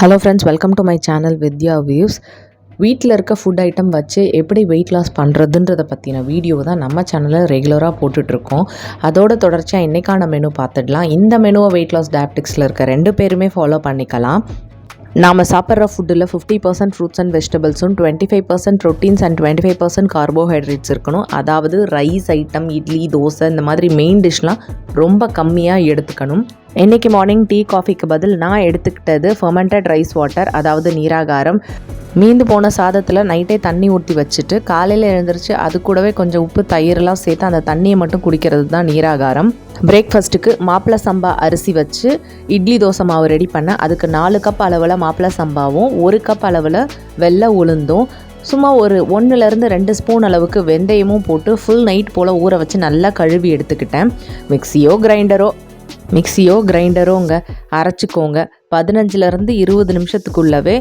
Hello friends welcome to my channel Vidya Views வீட்டில் இருக்க food item வச்சு எப்படி வெயிட் லாஸ் பண்ணுறதுன்றத பற்றின வீடியோ தான் நம்ம சேனலில் ரெகுலராக போட்டுட்ருக்கோம். அதோட தொடர்ச்சியாக இன்றைக்கான மெனு பார்த்துடலாம். இந்த மெனுவை வெயிட் லாஸ் டேப்டிக்ஸில் இருக்க ரெண்டு பேருமே ஃபாலோ பண்ணிக்கலாம். நாம் சாப்பிட்ற ஃபுட்டில் fifty percent fruits and வெஜிடபிள்ஸும் twenty five percent proteins and twenty five percent carbohydrates இருக்கணும். அதாவது ரைஸ் ஐட்டம் இட்லி தோசை இந்த மாதிரி மெயின் டிஷ்லாம் ரொம்ப கம்மியாக எடுத்துக்கணும். இன்றைக்கி மார்னிங் டீ காஃபிக்கு பதில் நான் எடுத்துக்கிட்டது ஃபர்மெண்டட் ரைஸ் வாட்டர் அதாவது நீராகாரம். மீந்து போன சாதத்தில் நைட்டே தண்ணி ஊற்றி வச்சுட்டு காலையில் எழுந்திரிச்சு அது கூடவே கொஞ்சம் உப்பு தயிரெலாம் சேர்த்து அந்த தண்ணியை மட்டும் குடிக்கிறது தான் நீராகாரம். பிரேக்ஃபாஸ்ட்டுக்கு மாப்பிள சம்பா அரிசி வச்சு இட்லி தோசை மாவு ரெடி பண்ணேன் அதுக்கு நாலு கப் அளவில் மாப்பிள சம்பாவும் ஒரு கப் அளவில் வெள்ளை உளுந்தும் சும்மா ஒரு ஒன்றுலேருந்து ரெண்டு ஸ்பூன் அளவுக்கு வெந்தயமும் போட்டு ஃபுல் நைட் போல் ஊற வச்சு நல்லா கழுவி எடுத்துக்கிட்டேன். மிக்சியோ கிரைண்டரோ மிக்சியோ கிரைண்டரோங்க அரைச்சிக்கோங்க. பதினஞ்சுலேருந்து இருபது நிமிஷத்துக்குள்ளவே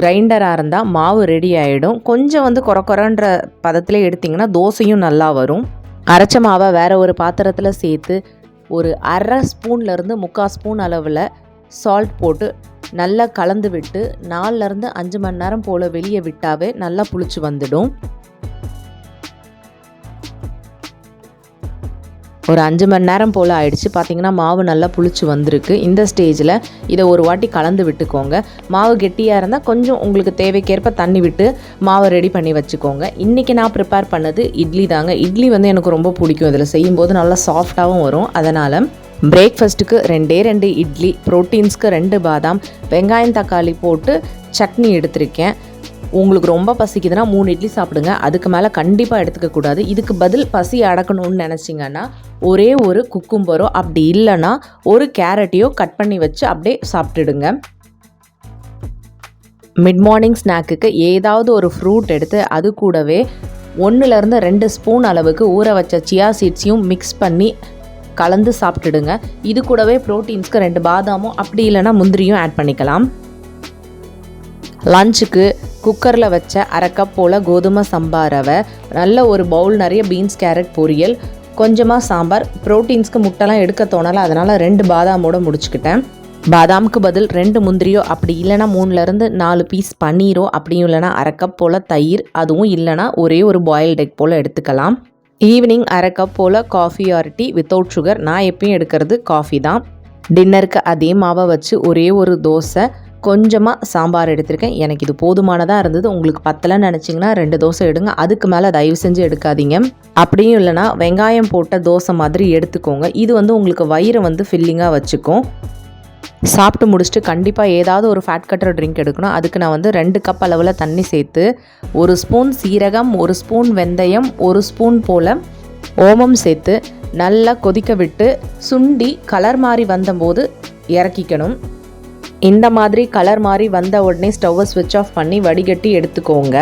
கிரைண்டராக இருந்தால் மாவு ரெடி ஆகிடும் கொஞ்சம் வந்து குறை குறைன்ற பதத்தில் எடுத்திங்கன்னா தோசையும் நல்லா வரும். அரைச்ச மாவை வேறு ஒரு பாத்திரத்தில் சேர்த்து ஒரு அரை ஸ்பூன்லேருந்து முக்கால் ஸ்பூன் அளவில் சால்ட் போட்டு நல்லா கலந்து விட்டு நாலுலேருந்து அஞ்சு மணி நேரம் போல் வெளியே விட்டாவே நல்லா புளிச்சு வந்துடும். ஒரு அஞ்சு மணி நேரம் போல் ஆயிடுச்சு. பார்த்தீங்கன்னா மாவு நல்லா புளிச்சு வந்திருக்கு. இந்த ஸ்டேஜில் இதை ஒரு வாட்டி கலந்து விட்டுக்கோங்க. மாவு கெட்டியாக இருந்தால் கொஞ்சம் உங்களுக்கு தேவைக்கேற்ப தண்ணி விட்டு மாவை ரெடி பண்ணி வச்சுக்கோங்க. இன்றைக்கி நான் ப்ரிப்பேர் பண்ணது இட்லி தாங்க. இட்லி வந்து எனக்கு ரொம்ப பிடிக்கும். இதில் செய்யும்போது நல்லா சாஃப்டாகவும் வரும். அதனால் பிரேக்ஃபஸ்ட்டுக்கு ரெண்டே ரெண்டு இட்லி ப்ரோட்டீன்ஸ்க்கு ரெண்டு பாதாம் வெங்காயம் தக்காளி போட்டு சட்னி எடுத்திருக்கேன். உங்களுக்கு ரொம்ப பசிக்குதுன்னா மூணு இட்லி சாப்பிடுங்க. அதுக்கு மேலே கண்டிப்பாக எடுத்துக்கக்கூடாது இதுக்கு பதில் பசி அடக்கணும்னு நினச்சிங்கன்னா ஒரே ஒரு குக்கும்பரோ அப்படி இல்லைன்னா ஒரு கேரட்டையோ கட் பண்ணி வச்சு அப்படியே சாப்பிட்டுடுங்க. மிட் மார்னிங் ஸ்நாக்குக்கு ஏதாவது ஒரு ஃப்ரூட் எடுத்து அது கூடவே ஒன்றுலேருந்து ரெண்டு ஸ்பூன் அளவுக்கு ஊற வச்ச சியா சீட்ஸையும் மிக்ஸ் பண்ணி கலந்து சாப்பிட்டுடுங்க. இது கூடவே ப்ரோட்டீன்ஸ்க்கு ரெண்டு பாதாமும் அப்படி இல்லைன்னா முந்திரியும் ஆட் பண்ணிக்கலாம். லஞ்சுக்கு குக்கரில் வச்ச அரைக்கப் போல் கோதுமை சம்பா ரவை நல்ல ஒரு பவுல் நிறைய பீன்ஸ் கேரட் பொரியல் கொஞ்சமாக சாம்பார். ப்ரோட்டீன்ஸ்க்கு முட்டைலாம் எடுக்க தோணலை அதனால் ரெண்டு பாதாமோடு முடிச்சுக்கிட்டேன். பாதாமுக்கு பதில் ரெண்டு முந்திரியோ அப்படி இல்லைனா மூணுலேருந்து நாலு பீஸ் பன்னீரோ அப்படியும் இல்லைனா அரை கப் போல் தயிர் அதுவும் இல்லைனா ஒரே ஒரு பாயில்ட் எக் போல் எடுத்துக்கலாம். ஈவினிங் அரை cup pole coffee or tea without sugar நான் எப்பயும் எடுக்கிறது காஃபி தான். டின்னருக்கு அதே மாவை வச்சு ஒரே ஒரு தோசை கொஞ்சமாக சாம்பார் எடுத்திருக்கேன். எனக்கு இது போதுமானதாக இருந்தது. உங்களுக்கு பத்தலைன்னு நினச்சிங்கன்னா ரெண்டு தோசை எடுங்க. அதுக்கு மேலே தயவு செஞ்சு எடுக்காதீங்க. அப்படியும் இல்லைனா வெங்காயம் போட்ட தோசை மாதிரி எடுத்துக்கோங்க. இது வந்து உங்களுக்கு வயிறை வந்து ஃபில்லிங்காக வச்சுக்கும். சாப்பிட்டு முடிச்சுட்டு கண்டிப்பாக ஏதாவது ஒரு ஃபேட் கட்டர் ட்ரிங்க் எடுக்கணும். அதுக்கு நான் வந்து ரெண்டு கப் அளவில் தண்ணி சேர்த்து ஒரு ஸ்பூன் சீரகம் ஒரு ஸ்பூன் வெந்தயம் ஒரு ஸ்பூன் போல் ஓமம் சேர்த்து நல்லா கொதிக்க விட்டு சுண்டி கலர் மாதிரி வந்தபோது இறக்கிக்கணும். இந்த மாதிரி கலர் மாதிரி வந்த உடனே ஸ்டவ்வை ஸ்விட்ச் ஆஃப் பண்ணி வடிகட்டி எடுத்துக்கோங்க.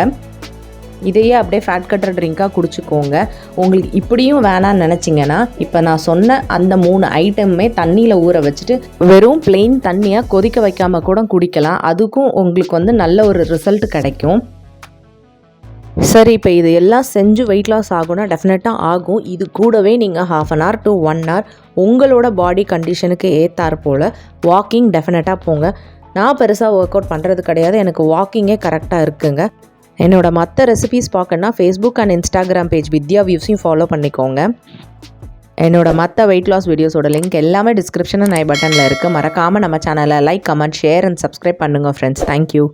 இதையே அப்படியே ஃபேட் கட்டர் ட்ரிங்காக குடிச்சிக்கோங்க. உங்களுக்கு இப்படியும் வேணாம்னு நினச்சிங்கன்னா இப்போ நான் சொன்ன அந்த மூணு ஐட்டமுமே தண்ணியில் ஊற வச்சுட்டு வெறும் பிளெயின் தண்ணியாக கொதிக்க வைக்காமல் கூட குடிக்கலாம். அதுக்கும் உங்களுக்கு வந்து நல்ல ஒரு ரிசல்ட் கிடைக்கும். சரி இப்போ இது எல்லாம் செஞ்சு வெயிட் லாஸ் ஆகும்னா டெஃபினட்டாக ஆகும். இது கூடவே நீங்கள் half an hour to one hour உங்களோட பாடி கண்டிஷனுக்கு ஏற்றாற் போல் வாக்கிங் டெஃபினட்டாக போங்க. நான் பெருசாக ஒர்க் அவுட் பண்ணுறது கிடையாது. எனக்கு வாக்கிங்கே கரெக்டாக இருக்குங்க. என்னோடய மற்ற ரெசிபிஸ் பார்க்கணுன்னா Facebook and Instagram page Vidya வியூஸையும் follow பண்ணிக்கோங்க. என்னோடய மற்ற வெயிட் லாஸ் வீடியோஸோட லிங்க் எல்லாமே டிஸ்கிரிப்ஷன் ஐ பட்டனில் இருக்குது மறக்காமல் நம்ம சேனலை like comment share and subscribe பண்ணுங்கள் ஃப்ரெண்ட்ஸ் தேங்க்யூ